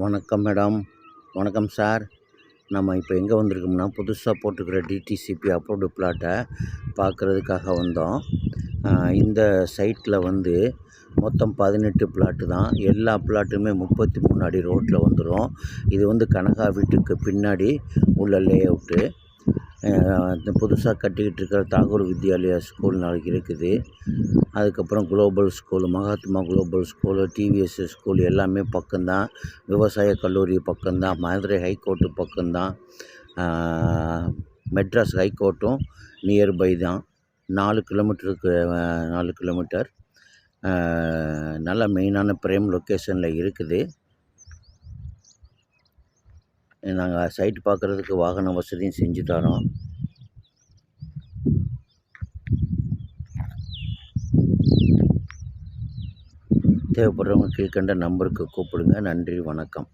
வணக்கம் மேடம். வணக்கம் சார். நம்ம இப்போ எங்கே வந்திருக்கோம்னா புதுசாக போட்டிருக்கிற டிடிசிபி அப்ரூவ்டு பிளாட்டை பார்க்குறதுக்காக வந்தோம். இந்த சைட்டில் வந்து மொத்தம் பதினெட்டு பிளாட்டு தான். எல்லா பிளாட்டுமே முப்பத்தி மூணு அடி ரோட்டில் வந்துடும் இது வந்து கனகா வீட்டுக்கு பின்னாடி உள்ள லே அவுட்டு புதுசாக கட்டிக்கிட்டு இருக்கிற தாகூர் வித்யாலயா ஸ்கூல் நாளைக்கு இருக்குது. அதுக்கப்புறம் global school Mahatma global school TVS school எல்லாமே பக்கம்தான். விவசாய கல்லூரி பக்கம்தான். மதுரை ஹைகோர்ட்டு பக்கம்தான். மெட்ராஸ் ஹைகோர்ட்டும் நியர்பை தான். நாலு கிலோமீட்டருக்கு நாலு கிலோமீட்டர். நல்ல மெயினான பிரேம் லொக்கேஷனில் இருக்குது. நாங்கள் சைட் பார்க்குறதுக்கு வாகன வசதியும் செஞ்சு தரோம் தேவைப்படுறவங்க கீழ்கண்ட நம்பருக்கு கூப்பிடுங்க. நன்றி வணக்கம்.